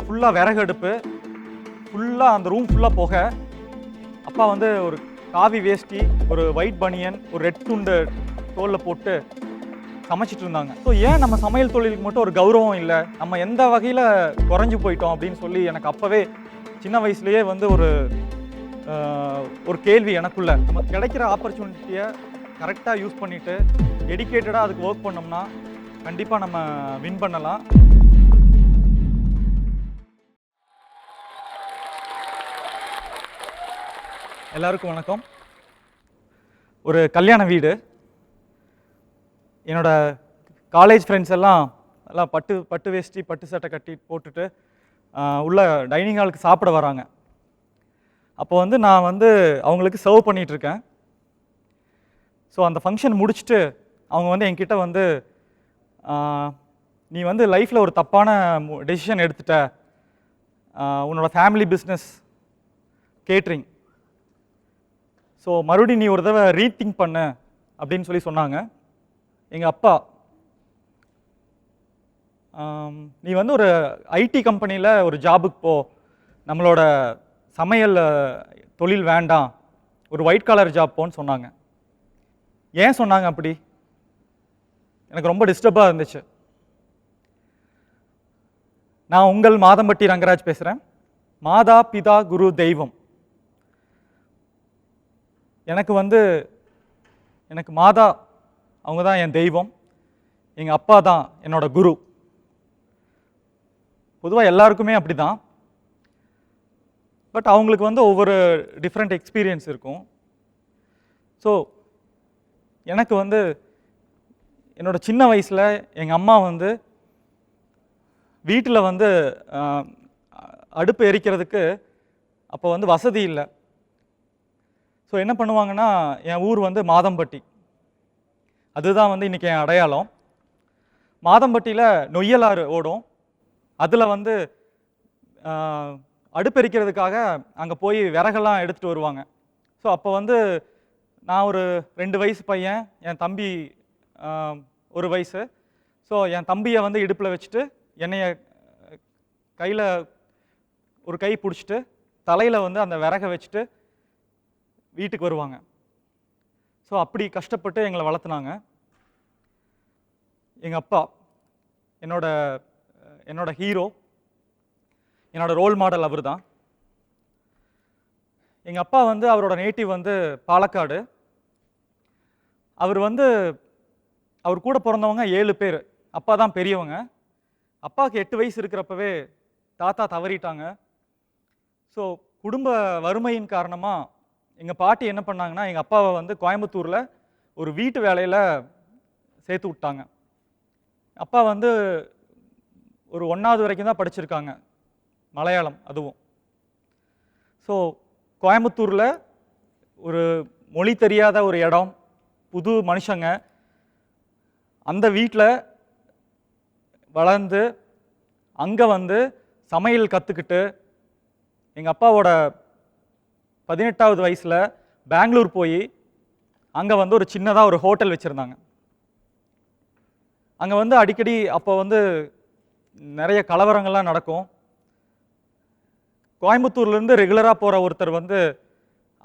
ஃபுல்லாக விறகு அடுப்பு ஃபுல்லாக அந்த ரூம் ஃபுல்லாக போக. அப்பா வந்து ஒரு காவி வேஷ்டி ஒரு ஒயிட் பனியன் ஒரு ரெட் துண்டு தோலில் போட்டு சமைச்சிட்டு இருந்தாங்க. ஸோ ஏன் நம்ம சமையல் தொழிலுக்கு மட்டும் ஒரு கௌரவம் இல்லை? நம்ம எந்த வகையில் குறைஞ்சு போயிட்டோம் அப்படின்னு சொல்லி எனக்கு அப்போவே சின்ன வயசுலேயே வந்து ஒரு ஒரு கேள்வி எனக்குள்ள. நம்ம கிடைக்கிற ஆப்பர்ச்சுனிட்டியை கரெக்டாக யூஸ் பண்ணிவிட்டு டெடிக்கேட்டடாக அதுக்கு ஒர்க் பண்ணோம்னா கண்டிப்பாக நம்ம வின் பண்ணலாம். எல்லாருக்கும் வணக்கம். ஒரு கல்யாண வீடு. என்னோட காலேஜ் ஃப்ரெண்ட்ஸ் எல்லாம் எல்லாம் பட்டு பட்டு வேஷ்டி பட்டு சட்டை கட்டி போட்டுட்டு உள்ள டைனிங் ஹாலுக்கு சாப்பிட வராங்க. அப்போ வந்து நான் வந்து அவங்களுக்கு சர்வ் பண்ணிகிட்ருக்கேன் இருக்கேன். ஸோ அந்த ஃபங்க்ஷன் முடிச்சுட்டு அவங்க வந்து என்கிட்ட வந்து நீ வந்து லைஃப்பில் ஒரு தப்பான டெசிஷன் எடுத்துட்ட. உன்னோட ஃபேமிலி பிஸ்னஸ் கேட்ரிங் ஸோ மறுபடியும் நீ ஒரு தடவை ரீதிங்க் பண்ண அப்படின்னு சொல்லி சொன்னாங்க. எங்கள் அப்பா. நீ வந்து ஒரு ஐடி கம்பெனியில் ஒரு ஜாபுக்கு போ. நம்மளோட சமையல் தொழில் வேண்டாம். ஒரு ஒயிட் காலர் ஜாப் போன்னு சொன்னாங்க. ஏன் சொன்னாங்க அப்படி? எனக்கு ரொம்ப டிஸ்டர்பாக இருந்துச்சு. நான் உங்கள் மாதம்பட்டி ரங்கராஜ் பேசுகிறேன் மாதா பிதா குரு தெய்வம். எனக்கு வந்து எனக்கு மாதா அவங்க தான் என் தெய்வம். எங்கள் அப்பா தான் என்னோட குரு. பொதுவாக எல்லாருக்குமே அப்படி தான் பட் அவங்களுக்கு வந்து ஒவ்வொரு டிஃப்ரெண்ட் எக்ஸ்பீரியன்ஸ் இருக்கும். ஸோ எனக்கு வந்து என்னோட சின்ன வயசில் எங்கள் அம்மா வந்து வீட்டில் வந்து அடுப்பு எரிக்கிறதுக்கு அப்போ வந்து வசதி இல்லை. ஸோ என்ன பண்ணுவாங்கன்னா என் ஊர் வந்து மாதம்பட்டி. அதுதான் வந்து இன்றைக்கி என் அடையாளம். மாதம்பட்டியில் நொய்யலாறு ஓடும். அதில் வந்து அடுப்பெரிக்கிறதுக்காக அங்கே போய் விறகெல்லாம் எடுத்துகிட்டு வருவாங்க. ஸோ அப்போ வந்து நான் ஒரு ரெண்டு வயசு பையன் என் தம்பி ஒரு வயசு. ஸோ என் தம்பியை வந்து இடுப்பில் வச்சுட்டு என்னைய கையில் ஒரு கை பிடிச்சிட்டு தலையில் வந்து அந்த விறகை வச்சுட்டு வீட்டுக்கு வருவாங்க. ஸோ அப்படி கஷ்டப்பட்டு எங்களை வளர்த்துனாங்க. எங்கள் அப்பா என்னோட என்னோட ஹீரோ என்னோட ரோல் மாடல் அவர் தான் எங்கள் அப்பா வந்து அவரோட நேட்டிவ் வந்து பாலக்காடு. அவர் வந்து அவர் கூட பிறந்தவங்க ஏழு பேர். அப்பா தான் பெரியவங்க. அப்பாவுக்கு எட்டு வயசு இருக்கிறப்பவே தாத்தா தவறிட்டாங்க. ஸோ குடும்ப வறுமையின் காரணமாக எங்கள் பாட்டி என்ன பண்ணாங்கன்னா எங்கள் அப்பாவை வந்து கோயம்புத்தூரில் ஒரு வீட்டு வேலையில் சேர்த்து விட்டாங்க. அப்பா வந்து ஒரு ஒன்றாவது வரைக்கும் தான் படிச்சிருக்காங்க. மலையாளம் அதுவும். ஸோ கோயம்புத்தூரில் ஒரு மொழி தெரியாத ஒரு இடம் புது மனுஷங்க அந்த வீட்டில் வளர்ந்து அங்கே வந்து சமையல் கற்றுக்கிட்டு எங்கள் அப்பாவோட பதினெட்டாவது வயசில் பெங்களூர் போய் அங்கே வந்து ஒரு சின்னதாக ஒரு ஹோட்டல் வச்சுருந்தாங்க. அங்கே வந்து அடிக்கடி அப்போ வந்து நிறைய கலவரங்கள்லாம் நடக்கும். கோயம்புத்தூர்லேருந்து ரெகுலராக போகிற ஒருத்தர் வந்து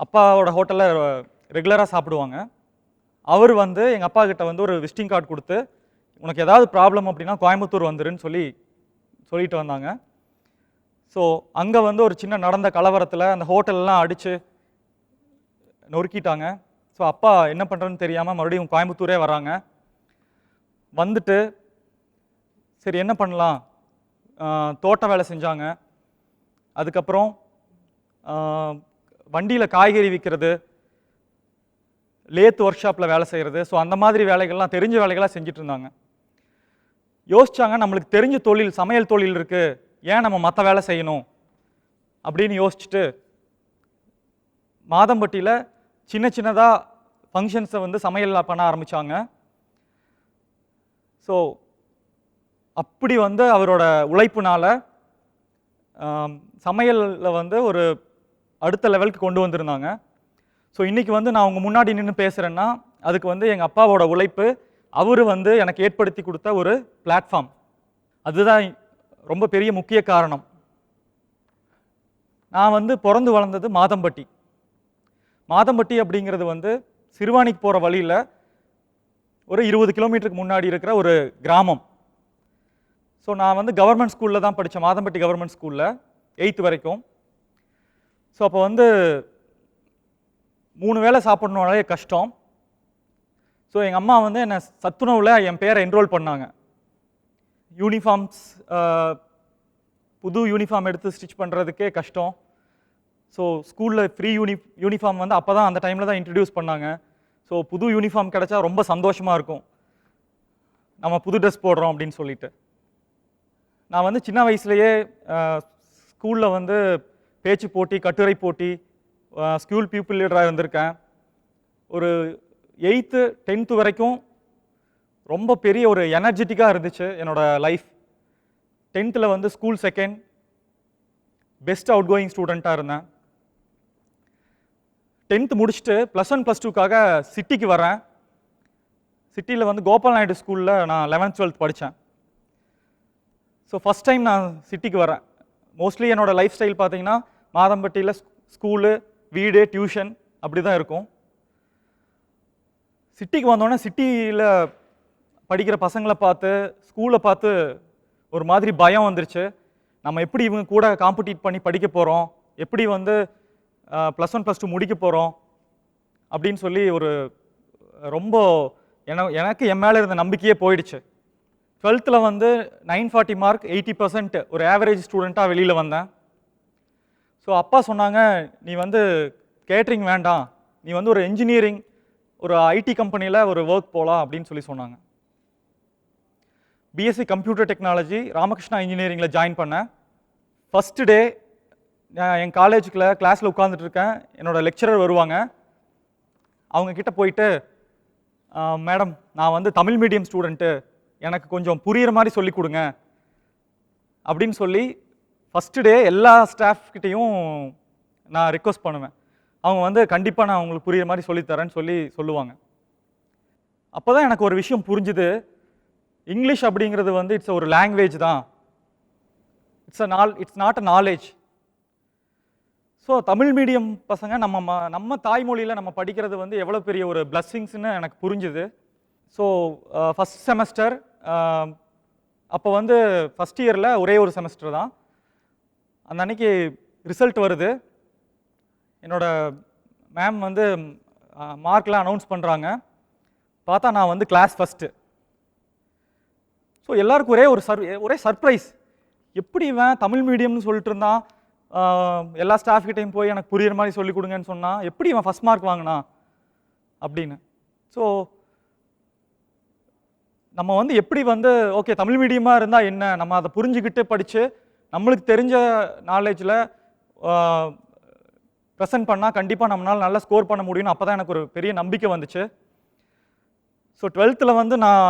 அப்பாவோட ஹோட்டலில் ரெகுலராக சாப்பிடுவாங்க. அவர் வந்து எங்கள் அப்பா கிட்ட வந்து ஒரு விசிட்டிங் கார்டு கொடுத்து உனக்கு ஏதாவது ப்ராப்ளம் அப்படின்னா கோயம்புத்தூர் வந்துருன்னு சொல்லி சொல்லிட்டு வந்தாங்க. ஸோ அங்கே வந்து ஒரு சின்ன நடந்த கலவரத்தில் அந்த ஹோட்டல்லாம் அடித்து நொறுக்கிட்டாங்க. ஸோ அப்பா என்ன பண்ணுறதுன்னு தெரியாமல் மறுபடியும் கோயம்புத்தூரே வராங்க. வந்துட்டு சரி என்ன பண்ணலாம்? தோட்ட வேலை செஞ்சாங்க. அதுக்கப்புறம் வண்டியில் காய்கறி விற்கிறது லேத் ஒர்க் ஷாப்பில் வேலை செய்கிறது ஸோ அந்த மாதிரி வேலைகள்லாம் தெரிஞ்ச வேலைகளாக செஞ்சுட்டு இருந்தாங்க. யோசிச்சாங்க நம்மளுக்கு தெரிஞ்ச தொழில் சமையல் தொழில் இருக்குது ஏன் நம்ம மற்ற வேலை செய்யணும்? அப்படின்னு யோசிச்சுட்டு மாதம்பட்டியில் சின்ன சின்னதாக ஃபங்க்ஷன்ஸை வந்து சமையல் பண்ண ஆரம்பித்தாங்க ஸோ அப்படி வந்து அவரோட உழைப்புனால் சமையலில் வந்து ஒரு அடுத்த லெவலுக்கு கொண்டு வந்திருந்தாங்க. ஸோ இன்றைக்கி வந்து நான் உங்கள் முன்னாடி நின்று பேசுகிறேன்னா அதுக்கு வந்து எங்கள் அப்பாவோட உழைப்பு அவர் வந்து எனக்கு ஏற்படுத்தி கொடுத்த ஒரு பிளாட்ஃபார்ம் அதுதான் ரொம்ப பெரிய முக்கிய காரணம். நான் வந்து பிறந்து வளர்ந்தது மாதம்பட்டி. மாதம்பட்டி அப்படிங்கிறது வந்து சிறுவாணிக்கு போகிற வழியில் ஒரு இருபது கிலோமீட்டருக்கு முன்னாடி இருக்கிற ஒரு கிராமம். ஸோ நான் வந்து கவர்மெண்ட் ஸ்கூலில் தான் படித்தேன் மாதம்பட்டி கவர்மெண்ட் ஸ்கூலில் எயித்து வரைக்கும். ஸோ அப்போ வந்து மூணு வேளை சாப்பிட்ணுனாலே கஷ்டம். ஸோ எங்கள் அம்மா வந்து என்னை சத்துணவில் என் பேரை என்ரோல் பண்ணாங்க. யூனிஃபார்ம்ஸ் uh, புது யூனிஃபார்ம் எடுத்து ஸ்டிச் பண்ணுறதுக்கே கஷ்டம். ஸோ ஸ்கூலில் ஃப்ரீ யூனி யூனிஃபார்ம் வந்து அப்போ தான் அந்த டைமில் தான் இன்ட்ரடியூஸ் பண்ணாங்க. ஸோ புது யூனிஃபார்ம் கிடைச்சா ரொம்ப சந்தோஷமாக இருக்கும். நம்ம புது ட்ரெஸ் போடுறோம் அப்படின்னு சொல்லிட்டு. நான் வந்து சின்ன வயசுலேயே ஸ்கூலில் uh, வந்து பேச்சு போட்டி கட்டுரை போட்டி ஸ்கூல் பீப்புள் லீடராக இருந்திருக்கேன். ஒரு எயித்து டென்த்து வரைக்கும் ரொம்ப பெரிய ஒரு எனர்ஜெட்டிக்காக இருந்துச்சு என்னோடய லைஃப் டென்த்தில் வந்து school second best out going ஸ்டூடெண்ட்டாக இருந்தேன். டென்த்து முடிச்சுட்டு ப்ளஸ் ஒன் ப்ளஸ் டூக்காக சிட்டிக்கு வரேன் சிட்டியில் வந்து கோபால் நாயுடு ஸ்கூலில் நான் லெவன்த் டுவெல்த் படித்தேன் ஸோ ஃபஸ்ட் டைம் நான் சிட்டிக்கு வரேன் மோஸ்ட்லி என்னோடய லைஃப் ஸ்டைல் பார்த்தீங்கன்னா மாதம்பட்டியில் ஸ்கூலு வீடு டியூஷன் அப்படி தான் இருக்கும். சிட்டிக்கு வந்தோடனே சிட்டியில் படிக்கிற பசங்களை பார்த்து ஸ்கூலை பார்த்து ஒரு மாதிரி பயம் வந்துருச்சு. நம்ம எப்படி இவங்க கூட காம்படிட் பண்ணி படிக்க போகிறோம் எப்படி வந்து ப்ளஸ் ஒன் ப்ளஸ் டூ முடிக்க போகிறோம் அப்படின்னு சொல்லி ஒரு ரொம்ப என எனக்கு என் மேலே இருந்த நம்பிக்கையே போயிடுச்சு. டுவெல்த்தில் வந்து nine forty mark eighty percent ஒரு ஆவரேஜ் ஸ்டூடெண்ட்டாக வெளியில் வந்தேன். ஸோ அப்பா சொன்னாங்க நீ வந்து கேட்ரிங் வேண்டாம். நீ வந்து ஒரு இன்ஜினியரிங் ஒரு ஐடி கம்பெனியில் ஒரு ஒர்க் போகலாம் அப்படின்னு சொல்லி சொன்னாங்க. பிஎஸ்சி கம்ப்யூட்டர் டெக்னாலஜி ராமகிருஷ்ணா இன்ஜினியரிங்கில் ஜாயின் பண்ணேன். ஃபஸ்ட்டு டே நான் என் காலேஜுக்குள்ள கிளாஸில் உட்காந்துட்டு இருக்கேன். என்னோட லெக்சரர் வருவாங்க. அவங்கக்கிட்ட போயிட்டு மேடம் நான் வந்து தமிழ் மீடியம் ஸ்டூடெண்ட்டு எனக்கு கொஞ்சம் புரிகிற மாதிரி சொல்லி கொடுங்க. அப்படின்னு சொல்லி ஃபஸ்ட்டு டே எல்லா ஸ்டாஃப்கிட்டேயும் நான் ரிக்வஸ்ட் பண்ணுவேன். அவங்க வந்து கண்டிப்பாக நான் அவங்களுக்கு புரிகிற மாதிரி சொல்லித்தரேன்னு சொல்லி சொல்லுவாங்க. அப்போ தான் எனக்கு ஒரு விஷயம் புரிஞ்சுது. இங்கிலீஷ் அப்படிங்கிறது வந்து இட்ஸ் ஒரு லாங்குவேஜ் தான். இட்ஸ் அ நால் it's not a knowledge so Tamil medium பசங்க நம்ம ம- நம்ம தாய்மொழியில் நம்ம படிக்கிறது வந்து எவ்வளோ பெரிய ஒரு பிளஸ்ஸிங்ஸ்னு எனக்கு புரிஞ்சுது. ஸோ ஃபஸ்ட் செமஸ்டர் அப்போ வந்து ஃபஸ்ட் இயரில் ஒரே ஒரு செமஸ்டர் தான். அந்த அன்னைக்கு ரிசல்ட் வருது. என்னோட மேம் வந்து மார்க்லாம் அனௌன்ஸ் பண்ணுறாங்க பார்த்தா நான் வந்து கிளாஸ் ஃபஸ்ட்டு ஸோ எல்லாருக்கும் ஒரே ஒரு சர் ஒரே சர்ப்ரைஸ் எப்படி இவன் தமிழ் மீடியம்னு சொல்லிட்டு இருந்தான்? எல்லா ஸ்டாஃப் கிட்டையும் போய் எனக்கு புரியுற மாதிரி சொல்லி கொடுங்கன்னு சொன்னால் எப்படி இவன் ஃபஸ்ட் மார்க் வாங்கினா? அப்படின்னு. ஸோ நம்ம வந்து எப்படி வந்து ஓகே தமிழ் மீடியமாக இருந்தால் என்ன? நம்ம அதை புரிஞ்சுக்கிட்டு படித்து நம்மளுக்கு தெரிஞ்ச நாலேஜில் ப்ரெசென்ட் பண்ணால் கண்டிப்பாக நம்மளால் நல்லா ஸ்கோர் பண்ண முடியும்னு அப்போ தான் எனக்கு ஒரு பெரிய நம்பிக்கை வந்துச்சு. ஸோ டுவெல்த்தில் வந்து நான்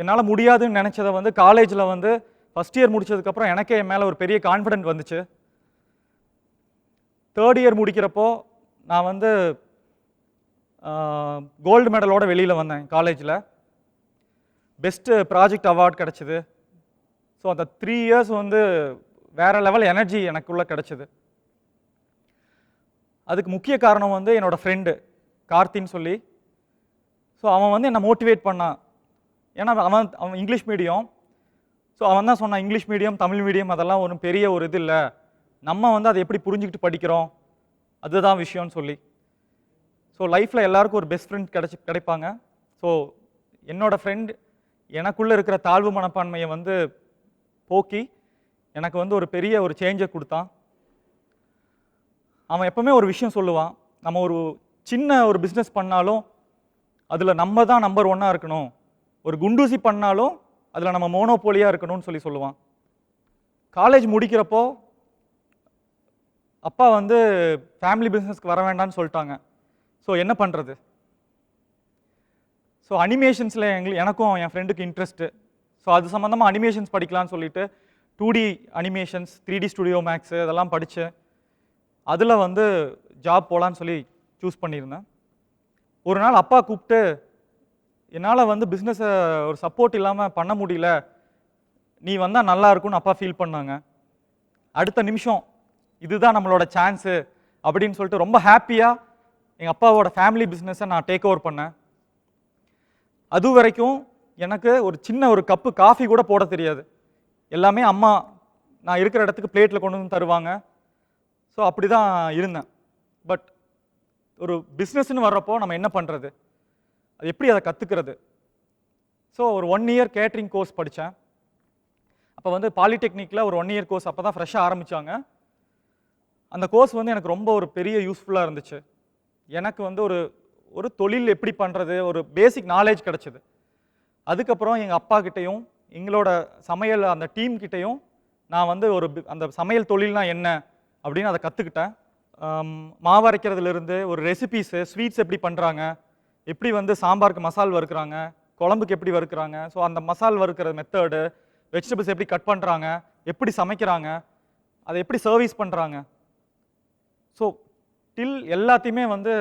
என்னால் முடியாதுன்னு நினச்சதை வந்து காலேஜில் வந்து ஃபஸ்ட் இயர் முடிச்சதுக்கப்புறம் எனக்கே என் மேலே ஒரு பெரிய கான்ஃபிடென்ட் வந்துச்சு. தேர்ட் இயர் முடிக்கிறப்போ நான் வந்து கோல்டு மெடலோட வெளியில் வந்தேன் காலேஜில் பெஸ்ட்டு ப்ராஜெக்ட் அவார்ட் கிடச்சிது. ஸோ அந்த த்ரீ இயர்ஸ் வந்து வேற லெவல் எனர்ஜி எனக்குள்ளே கிடச்சிது. அதுக்கு முக்கிய காரணம் வந்து என்னோடய ஃப்ரெண்டு கார்த்தின்னு சொல்லி. ஸோ அவன் வந்து என்னை மோட்டிவேட் பண்ணான் ஏன்னா அவன் அவன் இங்கிலீஷ் மீடியம் ஸோ அவன் தான் சொன்னான் இங்கிலீஷ் மீடியம் தமிழ் மீடியம் அதெல்லாம் ஒன்றும் பெரிய ஒரு இது இல்லை. நம்ம வந்து அதை எப்படி புரிஞ்சுக்கிட்டு படிக்கிறோம்? அதுதான் விஷயம்னு சொல்லி. ஸோ லைஃப்பில் எல்லாருக்கும் ஒரு பெஸ்ட் ஃப்ரெண்ட் கிடைச்சி கிடைப்பாங்க. ஸோ என்னோடய ஃப்ரெண்ட் எனக்குள்ளே இருக்கிற தாழ்வு மனப்பான்மையை வந்து போக்கி எனக்கு வந்து ஒரு பெரிய ஒரு சேஞ்சை கொடுத்தான். அவன் எப்பவுமே ஒரு விஷயம் சொல்லுவான். நம்ம ஒரு சின்ன ஒரு பிஸ்னஸ் பண்ணாலும் அதில் நம்ம தான் நம்பர் ஒன்னாக இருக்கணும். ஒரு குண்டூசி பண்ணாலும் அதில் நம்ம மோனோபோலியாக இருக்கணும்னு சொல்லி சொல்லுவான். காலேஜ் முடிக்கிறப்போ அப்பா வந்து ஃபேமிலி பிஸ்னஸ்க்கு வர வேண்டாம்னு சொல்லிட்டாங்க. ஸோ என்ன பண்ணுறது ஸோ அனிமேஷன்ஸில் எங்களுக்கு எனக்கும் என் ஃப்ரெண்டுக்கு இன்ட்ரெஸ்ட்டு ஸோ அது சம்மந்தமாக அனிமேஷன்ஸ் படிக்கலாம்னு சொல்லிட்டு two D animations three D studio max இதெல்லாம் படித்தேன் அதில் வந்து ஜாப் போகலான்னு சொல்லி சூஸ் பண்ணியிருந்தேன். ஒரு நாள் அப்பா கூப்பிட்டு என்னால் வந்து பிஸ்னஸை ஒரு சப்போர்ட் இல்லாமல் பண்ண முடியல. நீ வந்தால் நல்லா இருக்கும்னு அப்பா ஃபீல் பண்ணாங்க. அடுத்த நிமிஷம் இதுதான் நம்மளோட சான்ஸு அப்படின்னு சொல்லிட்டு ரொம்ப ஹாப்பியாக எங்கள் அப்பாவோட ஃபேமிலி பிஸ்னஸை நான் டேக் ஓவர் பண்ணேன். அது வரைக்கும் எனக்கு ஒரு சின்ன ஒரு கப்பு காஃபி கூட போட தெரியாது. எல்லாமே அம்மா நான் இருக்கிற இடத்துக்கு பிளேட்டில் கொண்டு வந்து தருவாங்க. ஸோ அப்படி தான் இருந்தேன். பட் ஒரு பிஸ்னஸ்னு வர்றப்போ நம்ம என்ன பண்ணுறது அது எப்படி அதை கற்றுக்கிறது ஸோ ஒரு ஒன் இயர் கேட்ரிங் கோர்ஸ் படித்தேன் அப்போ வந்து பாலிடெக்னிக்கில் ஒரு ஒன் இயர் கோர்ஸ் அப்போ தான் ஃப்ரெஷ்ஷாக ஆரம்பித்தாங்க அந்த கோர்ஸ் வந்து எனக்கு ரொம்ப ஒரு பெரிய யூஸ்ஃபுல்லாக இருந்துச்சு. எனக்கு வந்து ஒரு ஒரு தொழில் எப்படி பண்ணுறது ஒரு பேசிக் நாலேஜ் கிடச்சிது. அதுக்கப்புறம் எங்கள் அப்பா கிட்டேயும் எங்களோட சமையல் அந்த டீம் கிட்டேயும் நான் வந்து ஒரு அந்த சமையல் தொழில்னா என்ன அப்படின்னு அதை கற்றுக்கிட்டேன் மாவு அரைக்கிறதுலேருந்து ஒரு ரெசிபீஸு ஸ்வீட்ஸ் எப்படி பண்ணுறாங்க எப்படி வந்து சாம்பாருக்கு மசால் வறுக்கிறாங்க? குழம்புக்கு எப்படி வறுக்கிறாங்க? ஸோ அந்த மசால் வறுக்கிற மெத்தடு வெஜிடபிள்ஸ் எப்படி கட் பண்ணுறாங்க எப்படி சமைக்கிறாங்க? அதை எப்படி சர்வீஸ் பண்ணுறாங்க ஸோ டில் எல்லாத்தையுமே வந்து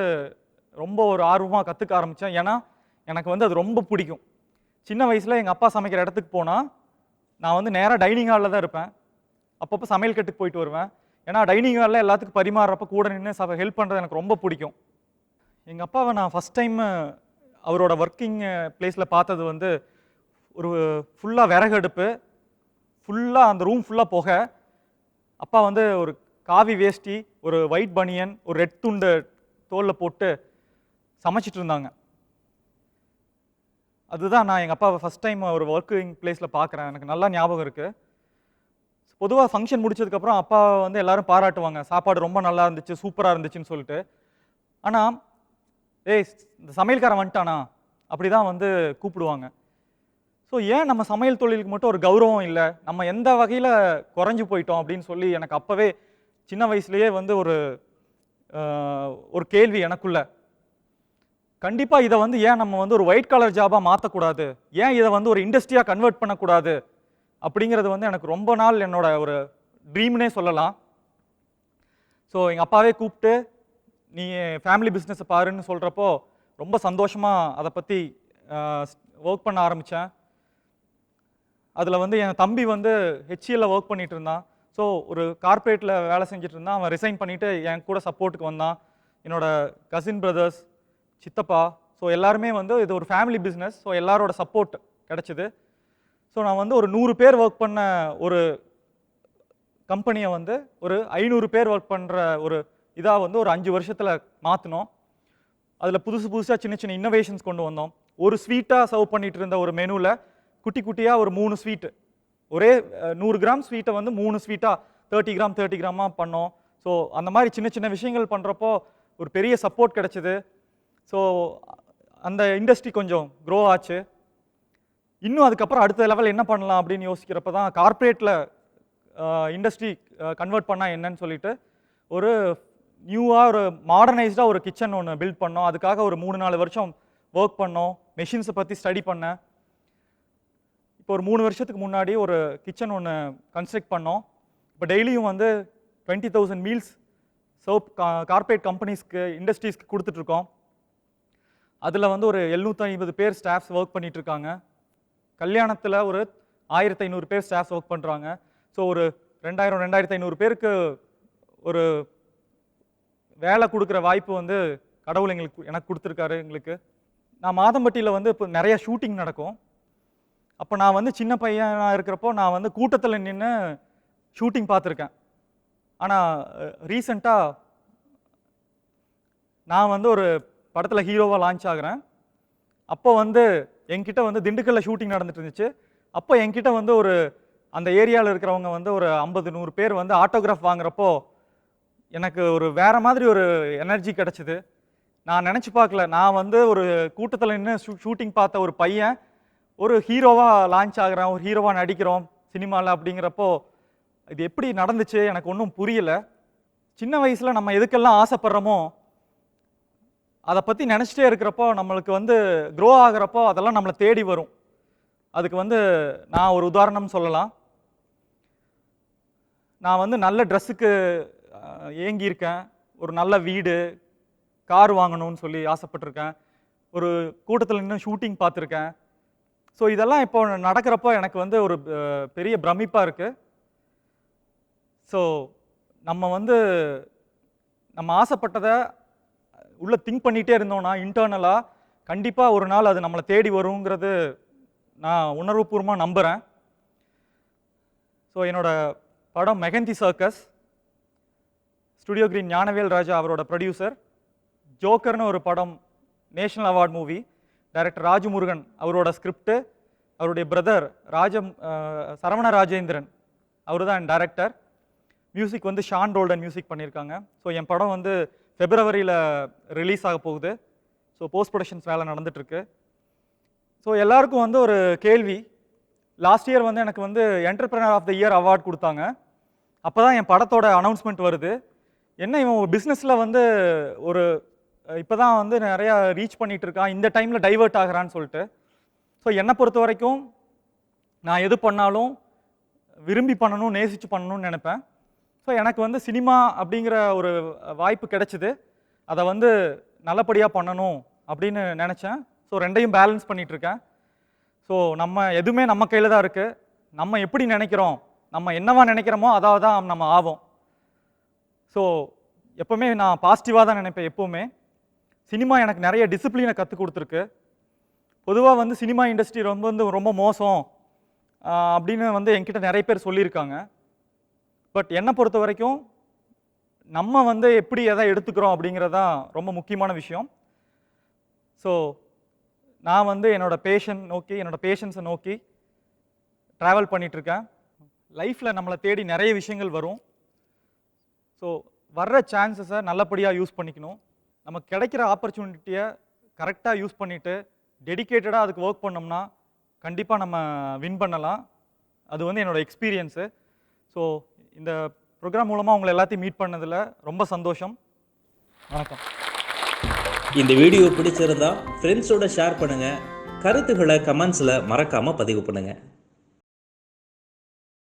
ரொம்ப ஒரு ஆர்வமாக கற்றுக்க ஆரம்பித்தேன் ஏன்னா எனக்கு வந்து அது ரொம்ப பிடிக்கும். சின்ன வயசில் எங்கள் அப்பா சமைக்கிற இடத்துக்கு போனால் நான் வந்து நேராக டைனிங் ஹாலில் தான் இருப்பேன். அப்பப்போ சமையல் கட்டுக்கு போயிட்டு வருவேன். ஏன்னா டைனிங் ஹாலில் எல்லாத்துக்கும் பரிமாறுறப்ப கூட நின்று ச ஹெல்ப் பண்ணுறது எனக்கு ரொம்ப பிடிக்கும். எங்கள் அப்பாவை நான் ஃபஸ்ட் டைம் அவரோட ஒர்க்கிங் பிளேஸில் பார்த்தது வந்து ஒரு ஃபுல்லாக விறகடுப்பு ஃபுல்லாக அந்த ரூம் ஃபுல்லாக போக. அப்பா வந்து ஒரு காவி வேஷ்டி ஒரு ஒயிட் பனியன் ஒரு ரெட் துண்டு தோலில் போட்டு சமைச்சிட்டு இருந்தாங்க. அதுதான் நான் எங்கள் அப்பாவை ஃபஸ்ட் டைம் ஒரு ஒர்க்கிங் பிளேஸில் பார்க்குறேன். எனக்கு நல்லா ஞாபகம் இருக்குது பொதுவாக ஃபங்க்ஷன் முடிச்சதுக்கப்புறம் அப்பா வந்து எல்லாரும் பாராட்டுவாங்க. சாப்பாடு ரொம்ப நல்லா இருந்துச்சு சூப்பராக இருந்துச்சுன்னு சொல்லிட்டு. ஆனால் ஏய் இந்த சமையல்காரன் வந்துட்டானா? அப்படி தான் வந்து கூப்பிடுவாங்க. ஸோ ஏன் நம்ம சமையல் தொழிலுக்கு மட்டும் ஒரு கௌரவம் இல்லை? நம்ம எந்த வகையில் குறைஞ்சி போயிட்டோம் அப்படின்னு சொல்லி எனக்கு அப்போவே சின்ன வயசுலேயே வந்து ஒரு ஒரு கேள்வி எனக்குள்ள. கண்டிப்பாக இதை வந்து ஏன் நம்ம வந்து ஒரு ஒயிட் கலர் ஜாபாக மாற்றக்கூடாது ஏன் இதை வந்து ஒரு இண்டஸ்ட்ரியாக கன்வெர்ட் பண்ணக்கூடாது? அப்படிங்கிறது வந்து எனக்கு ரொம்ப நாள் என்னோட ஒரு ட்ரீம்னே சொல்லலாம். ஸோ எங்கள் அப்பாவே கூப்பிட்டு நீ ஃபேமிலி பிஸ்னஸை பாருன்னு சொல்கிறப்போ ரொம்ப சந்தோஷமாக அதை பற்றி ஒர்க் பண்ண ஆரம்பித்தேன் அதில் வந்து என் தம்பி வந்து ஹெச்இஎல்ல ஒர்க் பண்ணிகிட்டு இருந்தான். ஸோ ஒரு கார்ப்பரேட்டில் வேலை செஞ்சுட்டு இருந்தான். அவன் ரிசைன் பண்ணிவிட்டு என் கூட சப்போர்ட்டுக்கு வந்தான். என்னோடய கசின் பிரதர்ஸ் சித்தப்பா ஸோ எல்லாருமே வந்து இது ஒரு ஃபேமிலி பிஸ்னஸ் ஸோ எல்லாரோட சப்போர்ட் கிடச்சிது. ஸோ நான் வந்து ஒரு நூறு பேர் ஒர்க் பண்ண ஒரு கம்பெனியை வந்து ஒரு ஐநூறு பேர் ஒர்க் பண்ணுற ஒரு இதாக வந்து ஒரு அஞ்சு வருஷத்தில் மாற்றினோம் அதில் புதுசு புதுசாக சின்ன சின்ன இன்னோவேஷன்ஸ் கொண்டு வந்தோம். ஒரு ஸ்வீட்டாக சர்வ் பண்ணிகிட்டு இருந்த ஒரு மெனுவில் குட்டி குட்டியாக ஒரு மூணு ஸ்வீட்டு ஒரே நூறு கிராம் ஸ்வீட்டை வந்து மூணு ஸ்வீட்டாக தேர்ட்டி கிராம் தேர்ட்டி கிராமாக பண்ணோம். ஸோ அந்த மாதிரி சின்ன சின்ன விஷயங்கள் பண்ணுறப்போ ஒரு பெரிய சப்போர்ட் கிடச்சிது. ஸோ அந்த இண்டஸ்ட்ரி கொஞ்சம் க்ரோ ஆச்சு. இன்னும் அதுக்கப்புறம் அடுத்த லெவல் என்ன பண்ணலாம் அப்படின்னு யோசிக்கிறப்ப தான் கார்ப்பரேட்டில் இண்டஸ்ட்ரி கன்வெர்ட் பண்ணால் என்னன்னு சொல்லிட்டு ஒரு நியூவாக ஒரு மாடர்னைஸ்டாக ஒரு கிச்சன் ஒன்று பில்ட் பண்ணோம். அதுக்காக ஒரு மூணு நாலு வருஷம் ஒர்க் பண்ணோம். மெஷின்ஸை பற்றி ஸ்டடி பண்ணேன். இப்போ ஒரு மூணு வருஷத்துக்கு முன்னாடி ஒரு கிச்சன் ஒன்று கன்ஸ்ட்ரக்ட் பண்ணோம். இப்போ டெய்லியும் வந்து டுவெண்ட்டி தௌசண்ட் மீல்ஸ் சோப் கார்ப்பரேட் கம்பெனிஸ்க்கு இண்டஸ்ட்ரீஸ்க்கு கொடுத்துட்ருக்கோம் அதில் வந்து ஒரு எழுநூற்றி ஐம்பது பேர் ஸ்டாஃப்ஸ் ஒர்க் பண்ணிகிட்ருக்காங்க இருக்காங்க. கல்யாணத்தில் ஒரு ஆயிரத்தி ஐநூறு பேர் ஸ்டாஃப்ஸ் ஒர்க் பண்ணுறாங்க ஸோ ஒரு ரெண்டாயிரம் ரெண்டாயிரத்தி ஐநூறு பேருக்கு ஒரு வேலை கொடுக்குற வாய்ப்பு வந்து கடவுள் எங்களுக்கு எனக்கு கொடுத்துருக்காரு எங்களுக்கு. நான் மாதம்பட்டியில் வந்து இப்போ நிறைய ஷூட்டிங் நடக்கும். அப்போ நான் வந்து சின்ன பையனாக இருக்கிறப்போ நான் வந்து கூட்டத்தில் நின்று ஷூட்டிங் பார்த்துருக்கேன். ஆனால் ரீசண்டாக நான் வந்து ஒரு படத்தில் ஹீரோவாக லான்ச் ஆகிறேன். அப்போ வந்து என்கிட்ட வந்து திண்டுக்கல்ல ஷூட்டிங் நடந்துட்டு இருந்துச்சு அப்போ என்கிட்ட வந்து ஒரு அந்த ஏரியாவில் இருக்கிறவங்க வந்து ஒரு ஐம்பது நூறு பேர் வந்து ஆட்டோகிராஃப் வாங்குறப்போ எனக்கு ஒரு வேற மாதிரி ஒரு எனர்ஜி கிடச்சிது. நான் நினச்சி பார்க்கல. நான் வந்து ஒரு கூட்டத்தில் நின்று ஷூ ஷூட்டிங் பார்த்த ஒரு பையன் ஒரு ஹீரோவாக லான்ச் ஆகுறேன் ஒரு ஹீரோவாக நடிக்கிறோம் சினிமாவில் அப்படிங்கிறப்போ இது எப்படி நடந்துச்சு? எனக்கு ஒன்றும் புரியல. சின்ன வயசில் நம்ம எதுக்கெல்லாம் ஆசைப்படுறோமோ அதை பற்றி நினச்சிட்டே இருக்கிறப்போ நம்மளுக்கு வந்து க்ரோ ஆகுறப்போ அதெல்லாம் நம்மளை தேடி வரும். அதுக்கு வந்து நான் ஒரு உதாரணம் சொல்லலாம். நான் வந்து நல்ல ட்ரெஸ்ஸுக்கு ஏங்கியிருக்கேன். ஒரு நல்ல வீடு கார் வாங்கணும்னு சொல்லி ஆசைப்பட்டிருக்கேன். ஒரு கூட்டத்தில் நின்று ஷூட்டிங் பார்த்துருக்கேன். ஸோ இதெல்லாம் இப்போ நடக்கிறப்போ எனக்கு வந்து ஒரு பெரிய பிரமிப்பாக இருக்குது ஸோ நம்ம வந்து நம்ம ஆசைப்பட்டதை உள்ளே திங்க் பண்ணிகிட்டே இருந்தோம்னா இன்டர்னலாக கண்டிப்பாக ஒரு நாள் அது நம்மளை தேடி வருங்கிறது நான் உணர்வுபூர்வமாக நம்புகிறேன் ஸோ என்னோடய படம் Mehandi circus studio green Gnanavel Raja அவரோட ப்ரொடியூசர் ஜோக்கர்னு ஒரு படம் national award movie director Rajamurugan அவரோட ஸ்கிரிப்டு அவருடைய பிரதர் ராஜம் சரவண ராஜேந்திரன் அவர் தான் டைரக்டர் மியூசிக் வந்து ஷான் ரோல்டன் மியூசிக் பண்ணியிருக்காங்க. ஸோ என் படம் வந்து ஃபெப்ரவரியில் ரிலீஸ் ஆக போகுது. ஸோ போஸ்ட் ப்ரொடக்ஷன்ஸ் வேலை நடந்துட்டுருக்கு. ஸோ எல்லாருக்கும் வந்து ஒரு கேள்வி. லாஸ்ட் இயர் வந்து எனக்கு வந்து entrepreneur of the year award கொடுத்தாங்க. அப்போ தான் என் படத்தோட அனௌன்ஸ்மெண்ட் வருது. என்ன இவன் பிஸ்னஸில் வந்து ஒரு இப்போ தான் வந்து நிறையா ரீச் பண்ணிகிட்டு இருக்கான். இந்த டைமில் டைவர்ட் ஆகுறான்னு சொல்லிட்டு. ஸோ என்னை பொறுத்த வரைக்கும் நான் எது பண்ணாலும் விரும்பி பண்ணணும் நேசித்து பண்ணணும்னு நினைப்பேன். ஸோ எனக்கு வந்து சினிமா அப்படிங்கிற ஒரு வாய்ப்பு கிடைச்சிது. அதை வந்து நல்லபடியாக பண்ணணும் அப்படின்னு நினச்சேன். ஸோ ரெண்டையும் பேலன்ஸ் பண்ணிகிட்ருக்கேன் ஸோ நம்ம எதுவுமே நம்ம கையில் தான் இருக்குது நம்ம எப்படி நினைக்கிறோம்? நம்ம என்னவா நினைக்கிறோமோ அதாவது தான் நம்ம ஆவோம். ஸோ எப்போவுமே நான் பாசிட்டிவாக தான் நினைப்பேன் எப்போவுமே. சினிமா எனக்கு நிறைய டிசிப்ளினை கற்றுக் கொடுத்துருக்கு. பொதுவாக வந்து சினிமா இண்டஸ்ட்ரி ரொம்ப வந்து ரொம்ப மோசம் அப்படின்னு வந்து என்கிட்ட நிறைய பேர் சொல்லியிருக்காங்க. பட் என்னை பொறுத்த வரைக்கும் நம்ம வந்து எப்படி எதை எடுத்துக்கிறோம் அப்படிங்கிறது தான் ரொம்ப முக்கியமான விஷயம். ஸோ நான் வந்து என்னோட பேஷன் நோக்கி என்னோட பேஷன்ஸை நோக்கி ட்ராவல் பண்ணிகிட்ருக்கேன் லைஃப்பில் நம்மளை தேடி நிறைய விஷயங்கள் வரும். ஸோ வர்ற சான்சஸை நல்லபடியாக யூஸ் பண்ணிக்கணும். நமக்கு கிடைக்கிற ஆப்பர்ச்சுனிட்டியை கரெக்டாக யூஸ் பண்ணிவிட்டு டெடிகேட்டடாக அதுக்கு ஒர்க் பண்ணோம்னா கண்டிப்பாக நம்ம வின் பண்ணலாம். அது வந்து என்னோட எக்ஸ்பீரியன்ஸு ஸோ இந்த ப்ரோக்ராம் மூலமாக உங்களை எல்லாத்தையும் மீட் பண்ணதில் ரொம்ப சந்தோஷம். வணக்கம். இந்த வீடியோ பிடிச்சிருந்தா ஃப்ரெண்ட்ஸோட ஷேர் பண்ணுங்கள் கருத்துக்களை கமெண்ட்ஸில் மறக்காமல் பதிவு பண்ணுங்கள்